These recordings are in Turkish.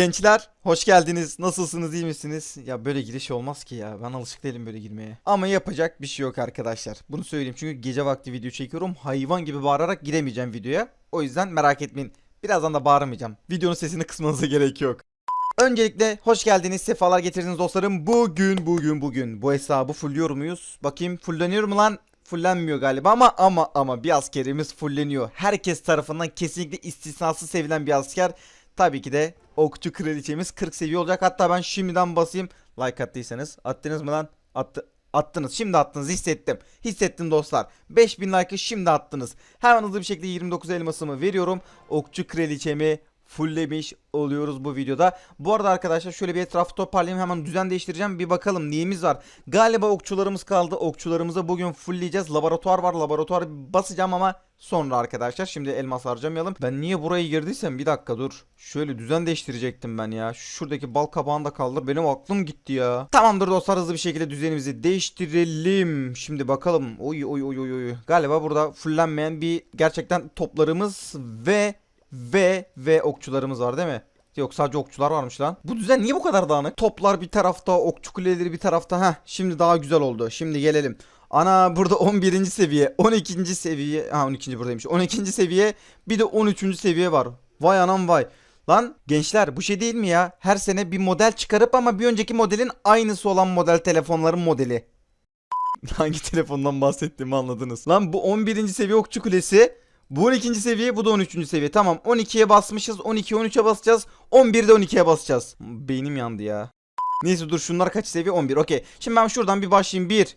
Gençler hoş geldiniz. Nasılsınız iyi misiniz? Ya böyle giriş olmaz ki ya. Ben alışık değilim böyle girmeye. Ama yapacak bir şey yok arkadaşlar. Bunu söyleyeyim çünkü gece vakti video çekiyorum. Hayvan gibi bağırarak giremeyeceğim videoya. O yüzden merak etmeyin. Birazdan da bağırmayacağım. Videonun sesini kısmanıza gerek yok. Öncelikle hoş geldiniz, sefalar getirdiniz dostlarım. Bugün, bugün, bugün bu hesabı fullüyor muyuz? Bakayım fulleniyor mu lan? Fullenmiyor galiba ama ama ama bir askerimiz fulleniyor. Herkes tarafından kesinlikle istisnasız sevilen bir asker. Tabii ki de okçu kraliçemiz 40 seviye olacak. Hatta ben şimdiden basayım. Like attıysanız. Attınız mı lan? Attı. Attınız. Şimdi attınız. Hissettim. Hissettim dostlar. 5000 like'ı şimdi attınız. Hemen hızlı bir şekilde 29 elmasımı veriyorum. Okçu kraliçemi fulllemiş oluyoruz bu videoda. Bu arada arkadaşlar şöyle bir etrafı toparlayayım hemen düzen değiştireceğim bir bakalım neyimiz var. Galiba okçularımız kaldı. Okçularımızı bugün fullleyeceğiz. Laboratuvar var. Laboratuvar basacağım ama sonra arkadaşlar. Şimdi elmas harcamayalım. Ben niye buraya girdiysem bir dakika dur. Şöyle düzen değiştirecektim ben ya. Şuradaki bal kabağını da kaldır. Benim aklım gitti ya. Tamamdır dostlar hızlı bir şekilde düzenimizi değiştirelim. Şimdi bakalım. Oy oy oy oy oy. Galiba burada fullenmeyen bir gerçekten toplarımız ve ve ve okçularımız var değil mi? Yok sadece okçular varmış lan. Bu düzen niye bu kadar dağınık? Toplar bir tarafta, okçu kuleleri bir tarafta. Heh şimdi daha güzel oldu. Şimdi gelelim. Ana burada 11. seviye, 12. seviye, ha 12. buradaymış. 12. seviye, bir de 13. seviye var. Vay anam vay. Lan gençler bu şey değil mi ya? Her sene bir model çıkarıp ama bir önceki modelin aynısı olan model telefonların modeli. Hangi telefondan bahsettiğimi anladınız. Lan bu 11. seviye okçu kulesi. Bu 12. seviye bu da 13. seviye. Tamam 12'ye basmışız. 12 13'e basacağız. 11'de 12'ye basacağız. Beynim yandı ya. Neyse dur şunlar kaç seviye? 11. Okey. Şimdi ben şuradan bir başlayayım. 1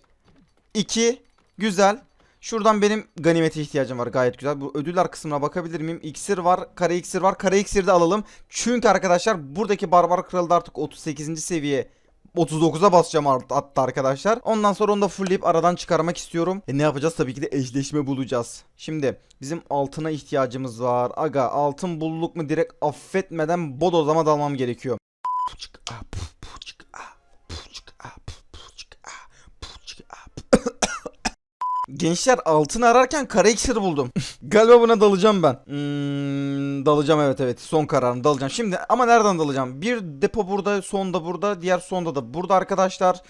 2 Güzel. Şuradan benim ganimete ihtiyacım var gayet güzel. Bu ödüller kısmına bakabilir miyim? İksir var, kara iksir var. Kara iksir de alalım. Çünkü arkadaşlar buradaki barbar kralı da artık 38. seviye 39'a basacağım hatta arkadaşlar. Ondan sonra onu da fullleyip aradan çıkarmak istiyorum. E ne yapacağız? Tabii ki de eşleşme bulacağız. Şimdi bizim altına ihtiyacımız var. Aga altın bulduk mu direkt affetmeden bodozlama dalmam gerekiyor. Gençler altın ararken kara iksiri buldum. Galiba buna dalacağım ben. Hmm, dalacağım evet evet. Son kararım dalacağım. Şimdi ama nereden dalacağım? Bir depo burada, son da burada, diğer sonda da burada arkadaşlar.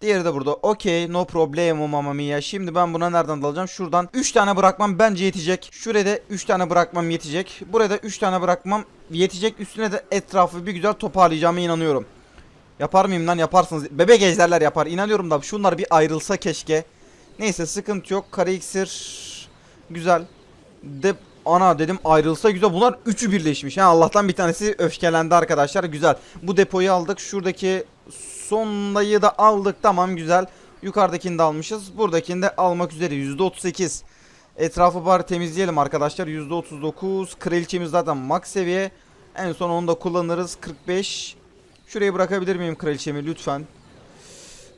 Diğeri de burada. Okey no problemo mamma mia. Şimdi ben buna nereden dalacağım? Şuradan 3 tane bırakmam bence yetecek. Şuraya da 3 tane bırakmam yetecek. Buraya da 3 tane bırakmam yetecek. Üstüne de etrafı bir güzel toparlayacağıma inanıyorum. Yapar mıyım lan yaparsınız. Bebek ejderler yapar. İnanıyorum da şunlar bir ayrılsa keşke. Neyse sıkıntı yok. Kara iksir güzel. De ana dedim ayrılsa güzel. Bunlar üçü birleşmiş. Ha Allah'tan bir tanesi öfkelendi arkadaşlar. Güzel. Bu depoyu aldık. Şuradaki sondayı da aldık. Tamam güzel. Yukarıdakini de almışız. Buradakini de almak üzere. %38. Etrafı bari temizleyelim arkadaşlar. %39. Kraliçemiz zaten max seviye. En son onu da kullanırız. 45. Şuraya bırakabilir miyim kraliçemi lütfen?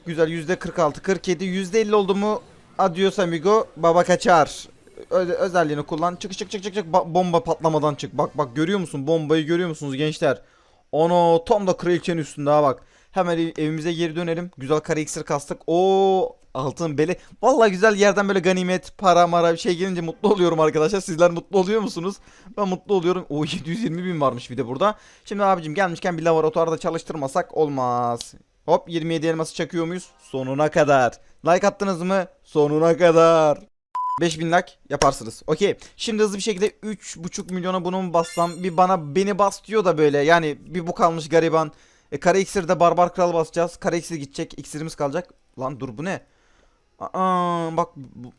Güzel yüzde 46 47 yüzde 50 oldu mu adios amigo. Baba kaçar. Ö- özelliğini kullan. Çık çık çık çık çık. Ba- bomba patlamadan çık. Bak bak görüyor musun? Bombayı görüyor musunuz gençler? Ono tam da kraliçenin üstünde ha bak. Hemen ev- evimize geri dönelim. Güzel kara iksir kastık. O altın bele. Vallahi güzel yerden böyle ganimet para mara bir şey gelince mutlu oluyorum arkadaşlar. Sizler mutlu oluyor musunuz? Ben mutlu oluyorum. O 720 bin varmış bir de burada. Şimdi abicim gelmişken bir laboratuvarda çalıştırmasak olmaz. Hop 27 elması çakıyor muyuz? Sonuna kadar. Like attınız mı? Sonuna kadar. 5000 like yaparsınız. Okey. Şimdi hızlı bir şekilde 3.5 milyona bunu mu bassam? Bir bana beni bas diyor da böyle. Yani bir bu kalmış gariban. E, kara iksirde barbar kral basacağız. Kara iksir gidecek. İksirimiz kalacak. Lan dur bu ne? Aa, bak bu...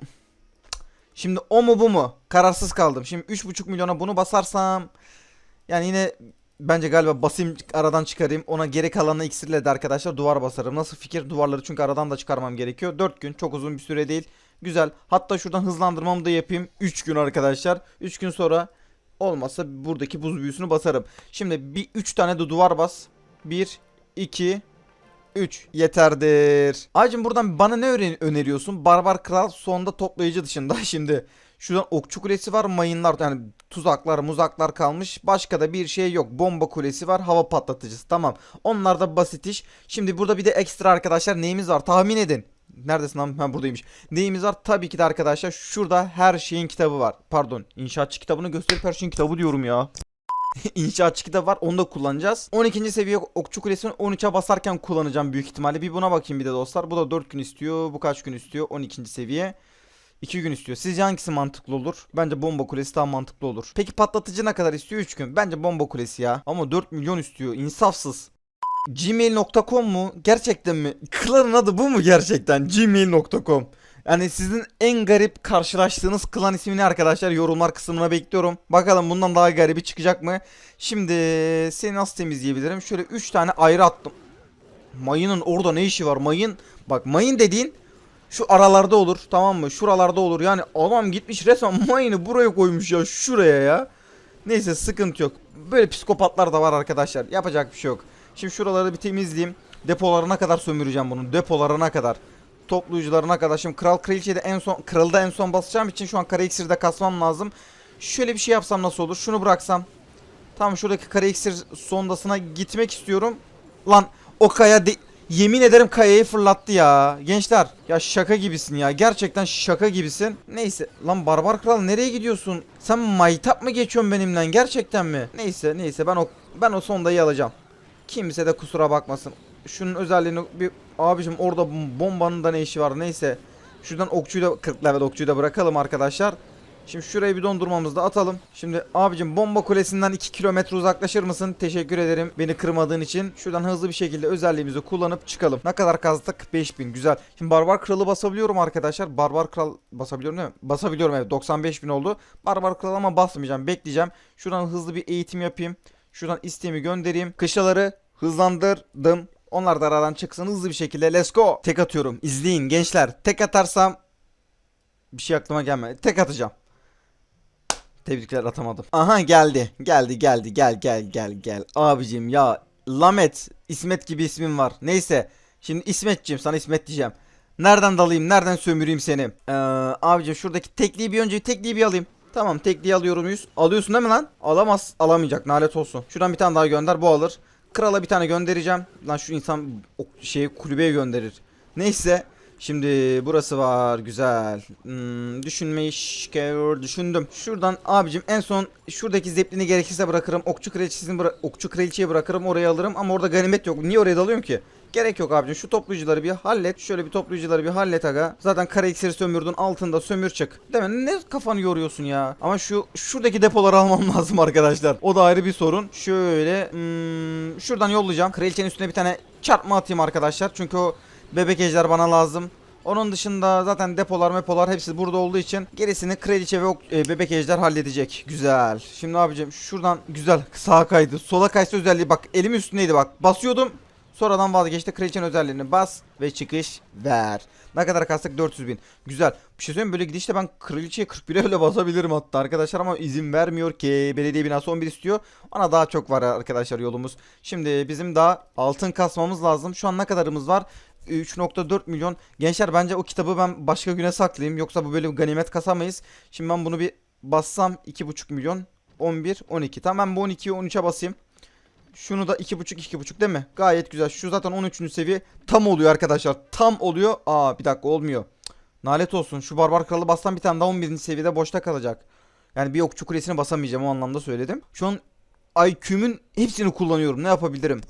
Şimdi o mu bu mu? Kararsız kaldım. Şimdi 3.5 milyona bunu basarsam yani yine bence galiba basayım aradan çıkarayım. Ona geri kalanını iksirle de arkadaşlar duvar basarım. Nasıl fikir? Duvarları çünkü aradan da çıkarmam gerekiyor. 4 gün çok uzun bir süre değil. Güzel. Hatta şuradan hızlandırmamı da yapayım. 3 gün arkadaşlar. 3 gün sonra olmazsa buradaki buz büyüsünü basarım. Şimdi bir 3 tane de duvar bas. 1 2 3 yeterdir. Acım buradan bana ne öneriyorsun? Barbar Kral sonda toplayıcı dışında şimdi. Şuradan okçu kulesi var mayınlar yani tuzaklar muzaklar kalmış. Başka da bir şey yok. Bomba kulesi var hava patlatıcısı tamam. Onlar da basit iş. Şimdi burada bir de ekstra arkadaşlar neyimiz var tahmin edin. Neredesin lan? Ha buradaymış. Neyimiz var? Tabii ki de arkadaşlar şurada her şeyin kitabı var. Pardon inşaatçı kitabını gösterip her şeyin kitabı diyorum ya. İnşaatçı kitap var onu da kullanacağız. 12. seviye okçu kulesini 13'e basarken kullanacağım büyük ihtimalle. Bir buna bakayım bir de dostlar. Bu da 4 gün istiyor. Bu kaç gün istiyor? 12. seviye. 2 gün istiyor. Sizce hangisi mantıklı olur? Bence bomba kulesi daha mantıklı olur. Peki patlatıcı ne kadar istiyor? 3 gün. Bence bomba kulesi ya. Ama 4 milyon istiyor. İnsafsız. Gmail.com mu? Gerçekten mi? Klanın adı bu mu gerçekten? Gmail.com. Yani sizin en garip karşılaştığınız klan ismini arkadaşlar yorumlar kısmına bekliyorum. Bakalım bundan daha garibi çıkacak mı? Şimdi seni nasıl temizleyebilirim? Şöyle 3 tane ayrı attım. Mayının orada ne işi var? Mayın bak mayın dediğin şu aralarda olur tamam mı? Şuralarda olur. Yani adam gitmiş resmen mayını buraya koymuş ya şuraya ya. Neyse sıkıntı yok. Böyle psikopatlar da var arkadaşlar. Yapacak bir şey yok. Şimdi şuraları bir temizleyeyim. Depolarına kadar sömüreceğim bunu. Depolarına kadar. Toplayıcılarına kadar. Şimdi kral kraliçeyi de en son kralda en son basacağım için şu an kara iksiri de kasmam lazım. Şöyle bir şey yapsam nasıl olur? Şunu bıraksam. Tamam şuradaki kara iksir sondasına gitmek istiyorum. Lan o kaya de- yemin ederim kayayı fırlattı ya. Gençler ya şaka gibisin ya. Gerçekten şaka gibisin. Neyse lan barbar kral nereye gidiyorsun? Sen maytap mı geçiyorsun benimle gerçekten mi? Neyse neyse ben o ben o sondayı alacağım. Kimse de kusura bakmasın. Şunun özelliğini bir abicim orada bombanın da ne işi var neyse. Şuradan okçuyu da 40 level okçuyu da bırakalım arkadaşlar. Şimdi şurayı bir dondurmamızı da atalım. Şimdi abicim bomba kulesinden 2 kilometre uzaklaşır mısın? Teşekkür ederim beni kırmadığın için. Şuradan hızlı bir şekilde özelliğimizi kullanıp çıkalım. Ne kadar kazdık? 5000 güzel. Şimdi barbar kralı basabiliyorum arkadaşlar. Barbar kral basabiliyorum değil mi? Basabiliyorum evet 95 bin oldu. Barbar kral ama basmayacağım bekleyeceğim. Şuradan hızlı bir eğitim yapayım. Şuradan isteğimi göndereyim. Kışlaları hızlandırdım. Onlar da aradan çıksın hızlı bir şekilde. Let's go. Tek atıyorum. İzleyin gençler. Tek atarsam bir şey aklıma gelmedi. Tek atacağım. Tebrikler atamadım. Aha geldi. Geldi geldi gel gel gel gel. Abicim ya Lamet İsmet gibi ismim var. Neyse. Şimdi İsmetciğim sana İsmet diyeceğim. Nereden dalayım? Nereden sömüreyim seni? Ee, abicim şuradaki tekliği bir önce tekliği bir alayım. Tamam tekliği alıyorum yüz. Alıyorsun değil mi lan? Alamaz. Alamayacak. Nalet olsun. Şuradan bir tane daha gönder. Bu alır. Krala bir tane göndereceğim. Lan şu insan o şeyi kulübeye gönderir. Neyse. Şimdi burası var güzel. Hmm, düşünmeyi düşündüm. Şuradan abicim en son şuradaki zeplini gerekirse bırakırım. Okçu kraliçesini bıra okçu kraliçeyi bırakırım oraya alırım ama orada ganimet yok. Niye oraya dalıyorum ki? Gerek yok abicim. Şu toplayıcıları bir hallet. Şöyle bir toplayıcıları bir hallet aga. Zaten kara iksiri sömürdün. Altında sömür çık. Değil? Ne kafanı yoruyorsun ya? Ama şu şuradaki depoları almam lazım arkadaşlar. O da ayrı bir sorun. Şöyle hmm, şuradan yollayacağım. Kraliçenin üstüne bir tane çarpma atayım arkadaşlar. Çünkü o bebek ejder bana lazım. Onun dışında zaten depolar mepolar hepsi burada olduğu için gerisini kraliçe ve e, bebek ejder halledecek. Güzel. Şimdi abicim şuradan güzel sağa kaydı. Sola kaysa özelliği bak elim üstündeydi bak. Basıyordum. Sonradan vazgeçti. Kraliçenin özelliğini bas ve çıkış ver. Ne kadar kastık? 400 bin. Güzel. Bir şey söyleyeyim? Böyle gidişte ben kraliçeye 41'e öyle basabilirim hatta arkadaşlar ama izin vermiyor ki. Belediye binası 11 istiyor. Ona daha çok var arkadaşlar yolumuz. Şimdi bizim daha altın kasmamız lazım. Şu an ne kadarımız var? 3.4 milyon. Gençler bence o kitabı ben başka güne saklayayım. Yoksa bu böyle ganimet kasamayız. Şimdi ben bunu bir bassam 2.5 milyon. 11, 12. Tamam ben bu 12'yi 13'e basayım. Şunu da 2.5 2.5 değil mi? Gayet güzel. Şu zaten 13. seviye tam oluyor arkadaşlar. Tam oluyor. Aa bir dakika olmuyor. Nalet olsun. Şu barbar kralı bassam bir tane daha 11. seviyede boşta kalacak. Yani bir okçu kulesini basamayacağım o anlamda söyledim. Şu an IQ'mun hepsini kullanıyorum. Ne yapabilirim?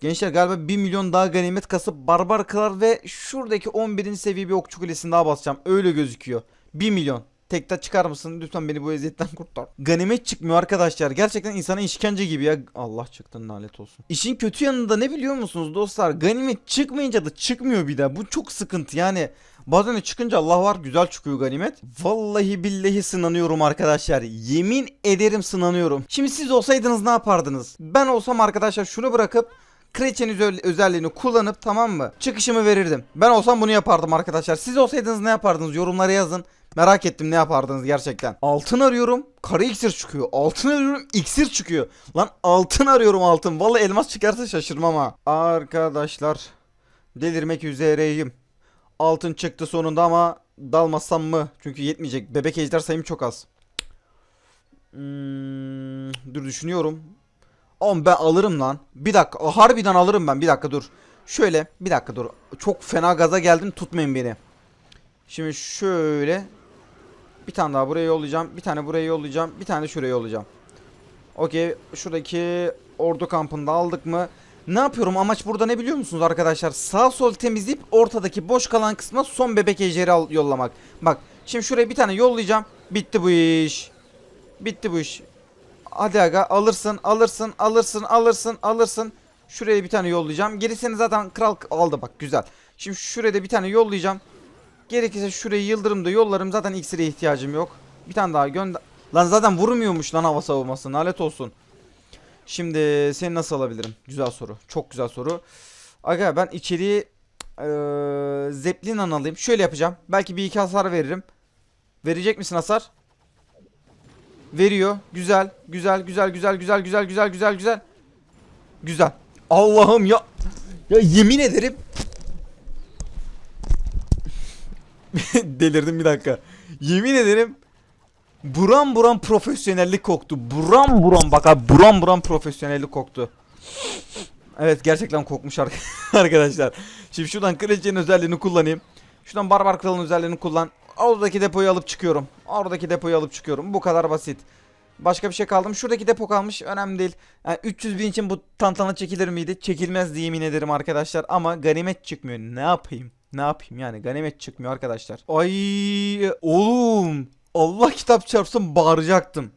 Gençler galiba 1 milyon daha ganimet kasıp barbar kral ve şuradaki 11. seviye bir okçu kulesini daha basacağım. Öyle gözüküyor. 1 milyon. Tekte çıkar mısın? Lütfen beni bu eziyetten kurtar. Ganimet çıkmıyor arkadaşlar. Gerçekten insana işkence gibi ya. Allah çıktı lanet olsun. İşin kötü yanında ne biliyor musunuz dostlar? Ganimet çıkmayınca da çıkmıyor bir daha. Bu çok sıkıntı yani. Bazen de çıkınca Allah var güzel çıkıyor ganimet. Vallahi billahi sınanıyorum arkadaşlar. Yemin ederim sınanıyorum. Şimdi siz olsaydınız ne yapardınız? Ben olsam arkadaşlar şunu bırakıp Kraliçenin özel- özelliğini kullanıp tamam mı? Çıkışımı verirdim. Ben olsam bunu yapardım arkadaşlar. Siz olsaydınız ne yapardınız? Yorumlara yazın. Merak ettim ne yapardınız gerçekten. Altın arıyorum. Kara iksir çıkıyor. Altın arıyorum. iksir çıkıyor. Lan altın arıyorum altın. Vallahi elmas çıkarsa şaşırmam ha. Arkadaşlar. Delirmek üzereyim. Altın çıktı sonunda ama dalmasam mı? Çünkü yetmeyecek. Bebek ejder sayım çok az. Hmm, dur düşünüyorum. Oğlum ben alırım lan. Bir dakika. Harbiden alırım ben. Bir dakika dur. Şöyle. Bir dakika dur. Çok fena gaza geldim. Tutmayın beni. Şimdi şöyle. Bir tane daha buraya yollayacağım. Bir tane buraya yollayacağım. Bir tane şuraya yollayacağım. Okey şuradaki ordu kampında aldık mı? Ne yapıyorum amaç burada ne biliyor musunuz arkadaşlar? Sağ sol temizleyip ortadaki boş kalan kısma son bebek ejderi yollamak. Bak şimdi şuraya bir tane yollayacağım. Bitti bu iş. Bitti bu iş. Hadi aga alırsın alırsın alırsın alırsın alırsın. Şuraya bir tane yollayacağım. Gerisini zaten kral aldı bak güzel. Şimdi şuraya da bir tane yollayacağım. Gerekirse şurayı yıldırımda yollarım. Zaten iksire ihtiyacım yok. Bir tane daha gönder. Lan zaten vurmuyormuş lan hava savunması. Nalet olsun. Şimdi seni nasıl alabilirim? Güzel soru. Çok güzel soru. Aga ben içeriği eee Zeppelin alayım. Şöyle yapacağım. Belki bir iki hasar veririm. Verecek misin hasar? Veriyor. Güzel. Güzel güzel güzel güzel güzel güzel güzel güzel. Güzel. Allah'ım ya. Ya yemin ederim. Delirdim bir dakika. Yemin ederim. Buram buram profesyonellik koktu. Buram buram bak abi buram buram profesyonellik koktu. Evet gerçekten kokmuş ar- arkadaşlar. Şimdi şuradan kraliçenin özelliğini kullanayım. Şuradan barbar kralın özelliğini kullan. Oradaki depoyu alıp çıkıyorum. Oradaki depoyu alıp çıkıyorum. Bu kadar basit. Başka bir şey kaldı mı? Şuradaki depo kalmış. Önemli değil. Yani 300 bin için bu tantana çekilir miydi? Çekilmez diye yemin ederim arkadaşlar. Ama ganimet çıkmıyor. Ne yapayım? Ne yapayım yani? Ganimet çıkmıyor arkadaşlar. Ay oğlum. Allah kitap çarpsın bağıracaktım.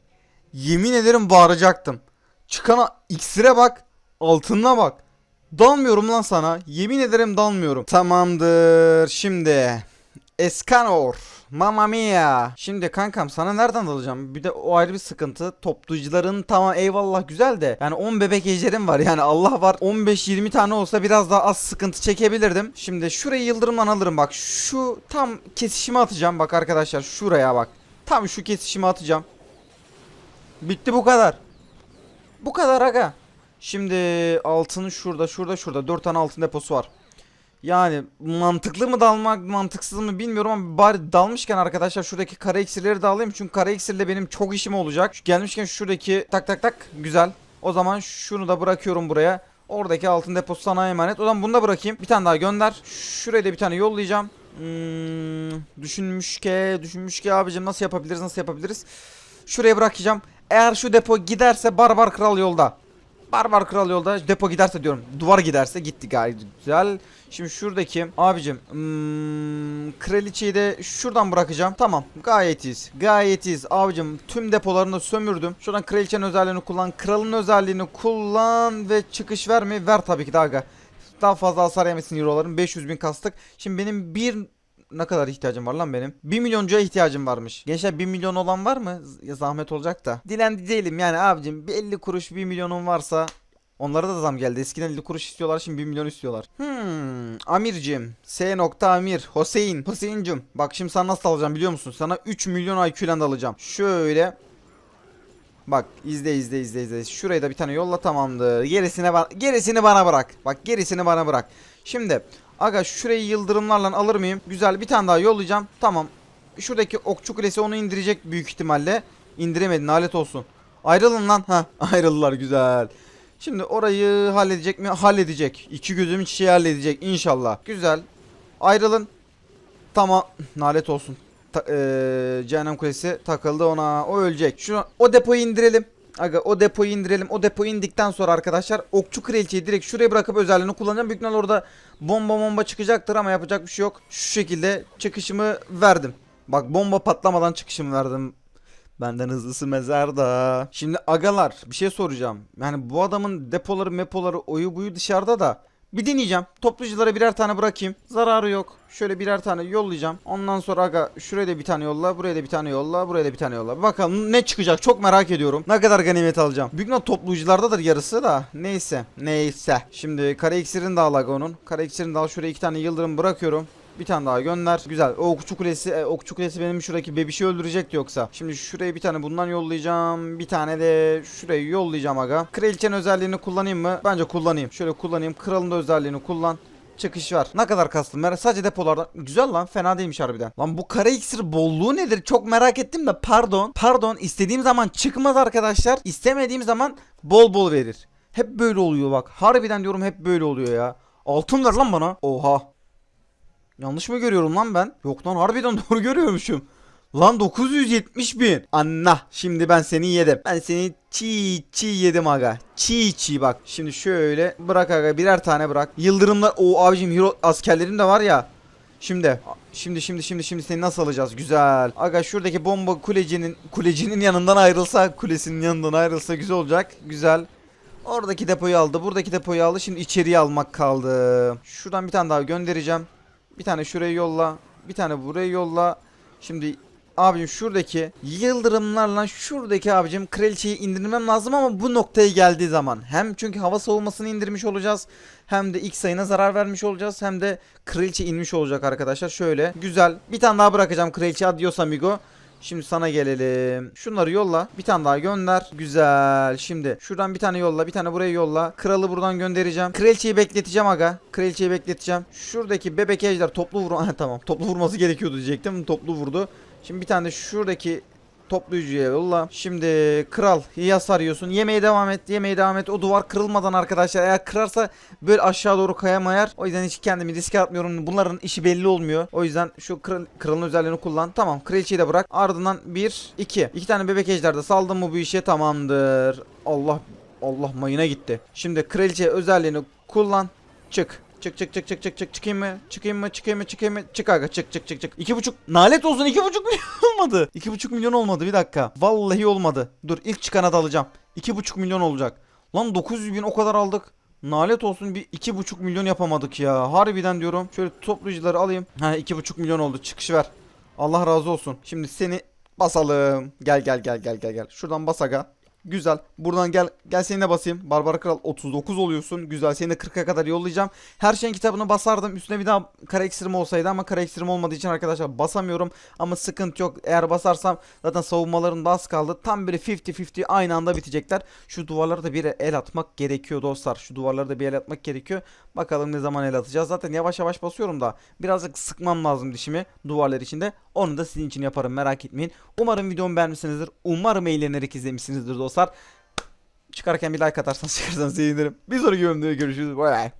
Yemin ederim bağıracaktım. Çıkana iksire bak. Altınına bak. Dalmıyorum lan sana. Yemin ederim dalmıyorum. Tamamdır. Şimdi. Escanor. Mamma mia. Şimdi kankam sana nereden alacağım? Bir de o ayrı bir sıkıntı. Toplucuların tamam eyvallah güzel de. Yani 10 bebek ejderim var. Yani Allah var 15-20 tane olsa biraz daha az sıkıntı çekebilirdim. Şimdi şurayı yıldırımdan alırım bak. Şu tam kesişime atacağım bak arkadaşlar. Şuraya bak. Tam şu kesişime atacağım. Bitti bu kadar. Bu kadar aga. Şimdi altın şurada şurada şurada 4 tane altın deposu var. Yani mantıklı mı dalmak mantıksız mı bilmiyorum ama bari dalmışken arkadaşlar şuradaki kara iksirleri de alayım. Çünkü kara iksirle benim çok işim olacak. Gelmişken şuradaki tak tak tak güzel. O zaman şunu da bırakıyorum buraya. Oradaki altın deposu sana emanet. O zaman bunu da bırakayım. Bir tane daha gönder. Şuraya da bir tane yollayacağım. Hmm, düşünmüş ki, düşünmüş ki abicim nasıl yapabiliriz, nasıl yapabiliriz? Şuraya bırakacağım. Eğer şu depo giderse Barbar Kral yolda. Barbar Kral yolda depo giderse diyorum. Duvar giderse gitti gayet güzel. Şimdi şuradaki abicim hmm, kraliçeyi de şuradan bırakacağım. Tamam gayet iyiyiz. Gayet iyiyiz. Abicim tüm depolarını sömürdüm. Şuradan kraliçenin özelliğini kullan. Kralın özelliğini kullan ve çıkış verme. Ver tabii ki de aga. Daha fazla hasar yemesin euroların. 500 bin kastık. Şimdi benim bir ne kadar ihtiyacım var lan benim? 1 milyoncuya ihtiyacım varmış. Gençler 1 milyon olan var mı? Zahmet olacak da. Dilendi değilim yani abicim. Bir 50 kuruş 1 milyonun varsa Onlara da zam geldi. Eskiden 50 kuruş istiyorlar şimdi 1 milyon istiyorlar. Hmm, Amircim. S. nokta Amir. Hüseyin. Hüseyincim. Bak şimdi sana nasıl alacağım biliyor musun? Sana 3 milyon IQ ile alacağım. Şöyle. Bak izle izle izle izle. Şurayı da bir tane yolla tamamdır. Gerisini, ba- gerisini bana bırak. Bak gerisini bana bırak. Şimdi aga şurayı yıldırımlarla alır mıyım? Güzel bir tane daha yollayacağım. Tamam. Şuradaki okçu kulesi onu indirecek büyük ihtimalle. İndiremedi nalet olsun. Ayrılın lan. Ha ayrıldılar güzel. Şimdi orayı halledecek mi? Halledecek. İki gözüm çiçeği halledecek inşallah. Güzel. Ayrılın. Tamam. Nalet olsun. Ta- eee, Cehennem Kulesi takıldı ona. O ölecek. Şu o depoyu indirelim. Aga o depoyu indirelim. O depoyu indikten sonra arkadaşlar okçu kraliçeyi direkt şuraya bırakıp özelliğini kullanacağım. Büyük ihtimalle orada bomba bomba çıkacaktır ama yapacak bir şey yok. Şu şekilde çıkışımı verdim. Bak bomba patlamadan çıkışımı verdim. Benden hızlısı mezarda. Şimdi agalar bir şey soracağım. Yani bu adamın depoları mepoları oyu buyu dışarıda da. Bir deneyeceğim. Topluculara birer tane bırakayım. Zararı yok. Şöyle birer tane yollayacağım. Ondan sonra aga şuraya da bir tane yolla. Buraya da bir tane yolla. Buraya da bir tane yolla. Bakalım ne çıkacak çok merak ediyorum. Ne kadar ganimet alacağım. Büyük ihtimal topluculardadır yarısı da. Neyse. Neyse. Şimdi kara iksirini de al aga onun. Kara iksirini de al. Şuraya iki tane yıldırım bırakıyorum. Bir tane daha gönder. Güzel. O okçu kulesi, e, okçu kulesi benim şuradaki bebişi öldürecekti yoksa. Şimdi şuraya bir tane bundan yollayacağım. Bir tane de şurayı yollayacağım aga. Kraliçenin özelliğini kullanayım mı? Bence kullanayım. Şöyle kullanayım. Kralın da özelliğini kullan. Çıkış var. Ne kadar kastım? Mer sadece depolardan. Güzel lan. Fena değilmiş harbiden. Lan bu kara iksir bolluğu nedir? Çok merak ettim de pardon. Pardon. istediğim zaman çıkmaz arkadaşlar. İstemediğim zaman bol bol verir. Hep böyle oluyor bak. Harbiden diyorum hep böyle oluyor ya. Altın ver lan bana. Oha. Yanlış mı görüyorum lan ben? Yok lan harbiden doğru görüyormuşum. Lan 970 bin. Anna şimdi ben seni yedim. Ben seni çiğ çiğ yedim aga. Çiğ çiğ bak. Şimdi şöyle bırak aga birer tane bırak. Yıldırımlar o abicim hero askerlerim de var ya. Şimdi şimdi şimdi şimdi şimdi seni nasıl alacağız? Güzel. Aga şuradaki bomba kulecinin kulecinin yanından ayrılsa, kulesinin yanından ayrılsa güzel olacak. Güzel. Oradaki depoyu aldı. Buradaki depoyu aldı. Şimdi içeriye almak kaldı. Şuradan bir tane daha göndereceğim. Bir tane şuraya yolla. Bir tane buraya yolla. Şimdi abicim şuradaki yıldırımlarla şuradaki abicim kraliçeyi indirmem lazım ama bu noktaya geldiği zaman hem çünkü hava savunmasını indirmiş olacağız hem de ilk sayına zarar vermiş olacağız hem de kraliçe inmiş olacak arkadaşlar. Şöyle güzel bir tane daha bırakacağım kraliçe adios amigo. Şimdi sana gelelim. Şunları yolla. Bir tane daha gönder. Güzel. Şimdi şuradan bir tane yolla. Bir tane buraya yolla. Kralı buradan göndereceğim. Kraliçeyi bekleteceğim aga. Kraliçeyi bekleteceğim. Şuradaki bebek ejder toplu vur. Ha, tamam. Toplu vurması gerekiyordu diyecektim. Toplu vurdu. Şimdi bir tane de şuradaki toplayıcıya yolla. Şimdi kral iyi hasar yiyorsun. Yemeye devam et. Yemeye devam et. O duvar kırılmadan arkadaşlar. Eğer kırarsa böyle aşağı doğru kayamayar. O yüzden hiç kendimi riske atmıyorum. Bunların işi belli olmuyor. O yüzden şu kral, kralın özelliğini kullan. Tamam kraliçeyi de bırak. Ardından 1 2. 2 tane bebek ejder de saldım mı bu işe tamamdır. Allah Allah mayına gitti. Şimdi kraliçe özelliğini kullan. Çık. Çık çık çık çık çık çık çıkayım mı? Çıkayım mı? Çıkayım mı? Çıkayım mı? Çık aga çık çık çık çık. İki buçuk. Nalet olsun iki buçuk milyon olmadı. İki buçuk milyon olmadı bir dakika. Vallahi olmadı. Dur ilk çıkana da alacağım. İki buçuk milyon olacak. Lan 900 bin o kadar aldık. Nalet olsun bir iki buçuk milyon yapamadık ya. Harbiden diyorum. Şöyle toplayıcıları alayım. Ha iki buçuk milyon oldu. Çıkış ver. Allah razı olsun. Şimdi seni basalım. Gel gel gel gel gel gel. Şuradan bas aga. Güzel. Buradan gel gel seni de basayım. Barbar Kral 39 oluyorsun. Güzel. Seni de 40'a kadar yollayacağım. Her şeyin kitabını basardım. Üstüne bir daha kara ekstrim olsaydı ama kara ekstrim olmadığı için arkadaşlar basamıyorum. Ama sıkıntı yok. Eğer basarsam zaten savunmaların az kaldı. Tam böyle 50-50 aynı anda bitecekler. Şu duvarlara da bir el atmak gerekiyor dostlar. Şu duvarlara da bir el atmak gerekiyor. Bakalım ne zaman el atacağız. Zaten yavaş yavaş basıyorum da. Birazcık sıkmam lazım dişimi duvarlar içinde. Onu da sizin için yaparım merak etmeyin. Umarım videomu beğenmişsinizdir. Umarım eğlenerek izlemişsinizdir dostlar. Çıkarken bir like atarsanız çıkarsanız sevinirim. Bir sonraki bölümde görüşürüz. Bye bye.